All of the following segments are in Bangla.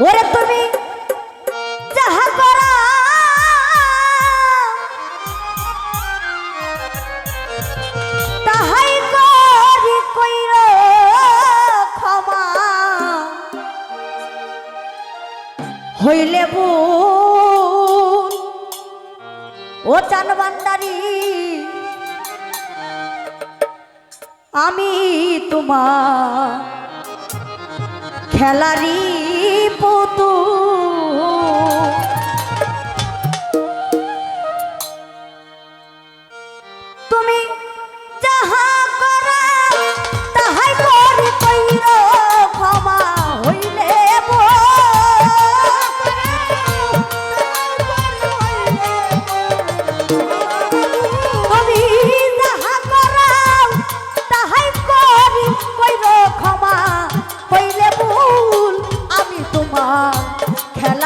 ওরে তুমি যাহা করা তাহাই করি হইলে ভুল ও চান আমি তোমার খেলারি পুতুল।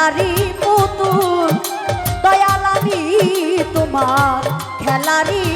খেলারি পুতুল দয়ালারি তোমার খেলারি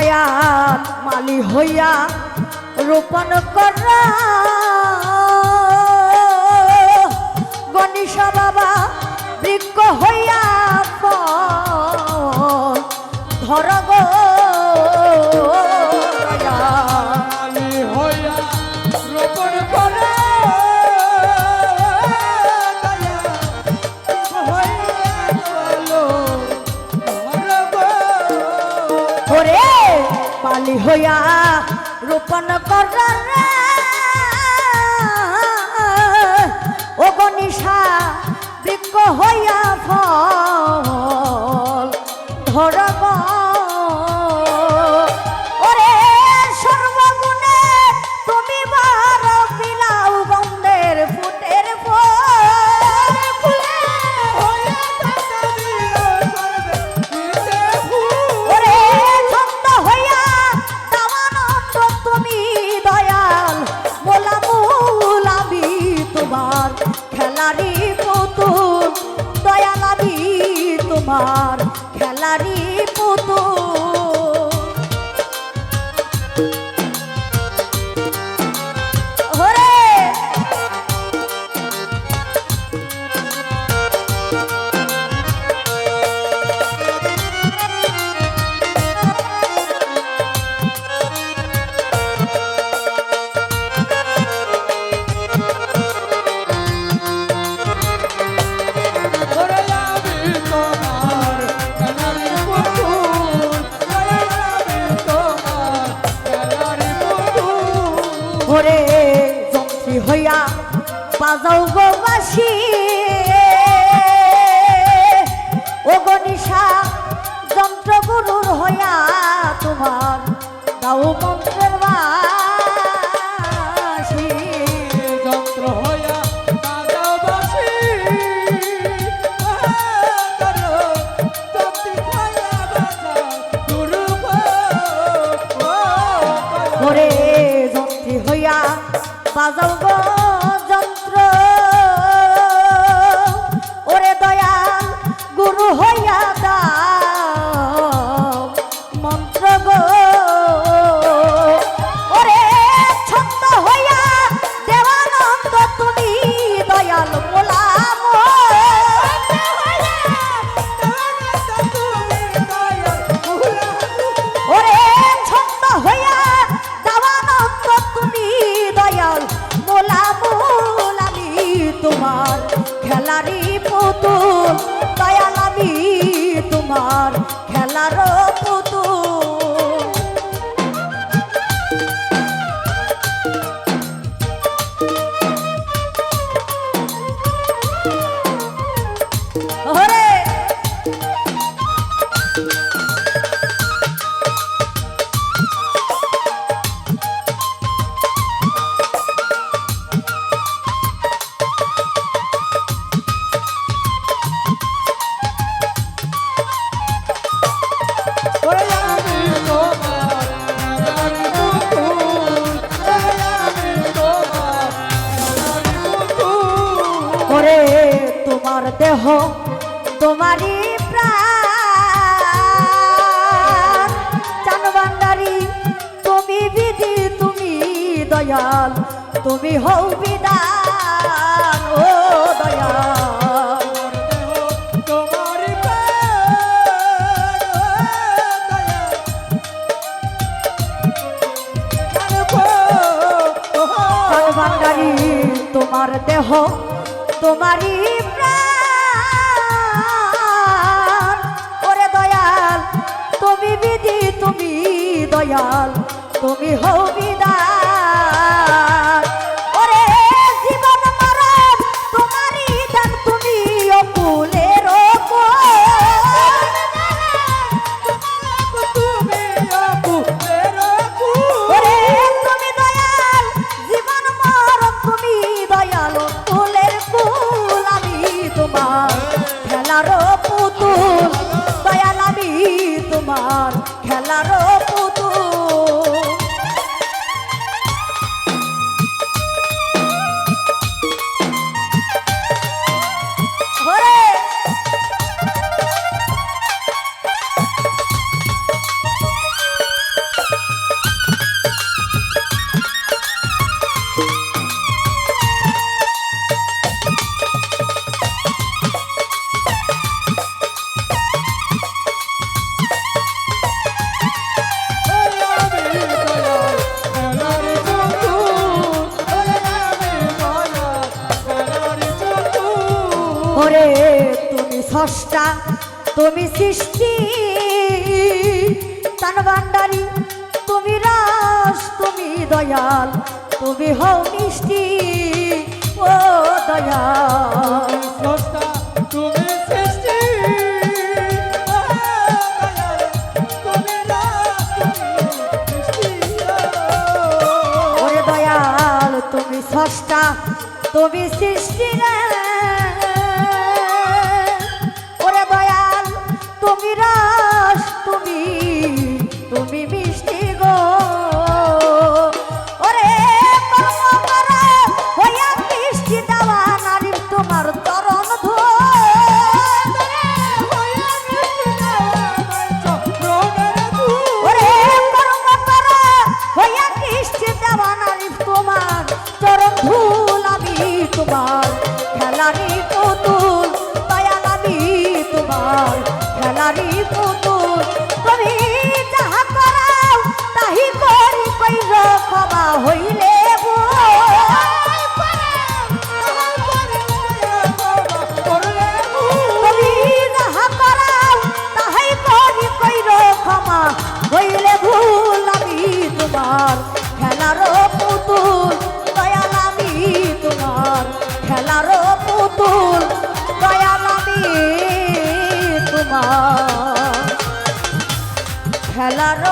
বয়াত মালি হইয়া রোপণ করা। গণেশ বাবা বৃক্ষ হইয়া ধর গয়া মন কর মতো বাজাও গো। তোমার দেহ, তোমারই প্রাণ। চান ভান্ডারি, তুমি বিধি, তুমি দয়াল, তুমি হও চান তোমার দেহ, তোমারই প্রাণ। বিধি তুমি দয়াল তুমি হও তোমার খেলার ষষ্ঠা তুমি সৃষ্টি। তান ভান্ডারি তুমি রাস তুমি দয়াল তুমি হও মিষ্টি। ও দয়াল। তুমি সৃষ্টি। তুমি ওরে দয়াল তুমি ষষ্ঠা তুমি সৃষ্টি রে। তোমার খেলার পুতুল দয়াল আমি তোমার। খেলার